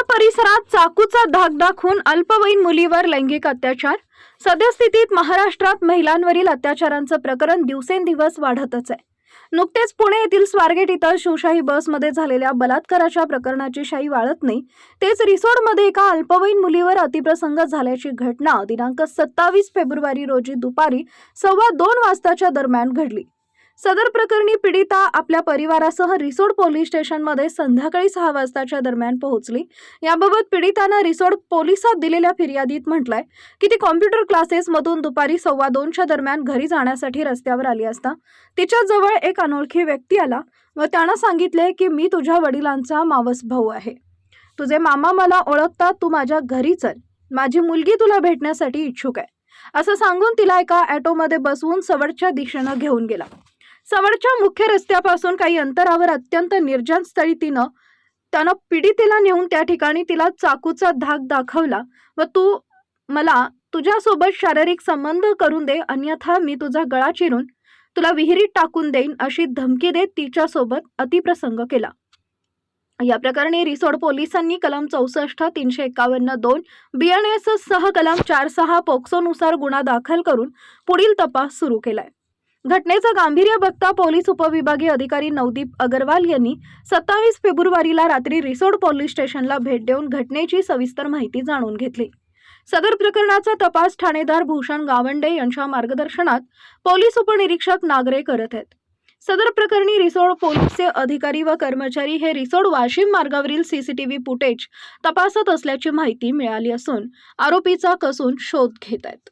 परिसरात चाकूचा धाक दाखवून अल्पवयीन मुलीवर लैंगिक अत्याचार. सद्यस्थितीत महाराष्ट्रात महिलांवरील अत्याचारांचं प्रकरण दिवसेंदिवस वाढतच आहे. नुकतेच पुणे येथील स्वारगेट इथं शिवशाही बसमध्ये झालेल्या बलात्काराच्या प्रकरणाची शाही वाळत नाही. तेच रिसोडमध्ये एका अल्पवयीन मुलीवर अतिप्रसंग झाल्याची घटना दिनांक सत्तावीस फेब्रुवारी रोजी दुपारी सव्वा दोन वाजताच्या दरम्यान घडली. सदर प्रकरणी पीडिता आपल्या परिवारासह रिसोड पोलीस स्टेशनमध्ये संध्याकाळी सहा वाजताच्या दरम्यान पोहोचली. याबाबत पीडितानं रिसोड पोलिसात दिलेल्या फिर्यादीत म्हटलंय की ती कॉम्प्युटर क्लासेसमधून दुपारी सव्वा दोनच्या दरम्यान घरी जाण्यासाठी रस्त्यावर आली असता. तिच्या जवळ एक अनोळखी व्यक्ती आला व त्यानं सांगितले की मी तुझ्या वडिलांचा मावस भाऊ आहे. तुझे मामा मला ओळखतात तू माझ्या घरी चल. माझी मुलगी तुला भेटण्यासाठी इच्छुक आहे. असं सांगून तिला एका ॲटोमध्ये बसवून सवडच्या दिशेनं घेऊन गेला. सवडच्या मुख्य रस्त्यापासून काही अंतरावर अत्यंत निर्जन स्थळी तिनं त्यानं पीडितेला नेऊन त्या ठिकाणी तिला चाकूचा धाक दाखवला व तू मला तुझ्यासोबत शारीरिक संबंध करून दे अन्यथा मी तुझा गळा चिरून तुला विहिरीत टाकून देईन अशी धमकी देत तिच्यासोबत अतिप्रसंग केला. या प्रकरणी रिसोड पोलिसांनी कलम चौसष्ट तीनशे एकावन्न दोन बी एन एस सह कलम चार सहा पोक्सोनुसार गुन्हा दाखल करून पुढील तपास सुरू केलाय. घटनेचं गांभीर्य बघता पोलीस उपविभागीय अधिकारी नवदीप अगरवाल यांनी सत्तावीस फेब्रुवारीला रात्री रिसोड पोलीस स्टेशनला भेट देऊन घटनेची सविस्तर माहिती जाणून घेतली. सदर प्रकरणाचा तपास ठाणेदार भूषण गावंडे यांच्या मार्गदर्शनात पोलीस उपनिरीक्षक नागरे करत आहेत. सदर प्रकरणी रिसोड पोलीसचे अधिकारी व कर्मचारी हे रिसोड वाशिम मार्गावरील सीसीटीव्ही फुटेज तपासत असल्याची माहिती मिळाली असून आरोपीचा कसून शोध घेत आहेत.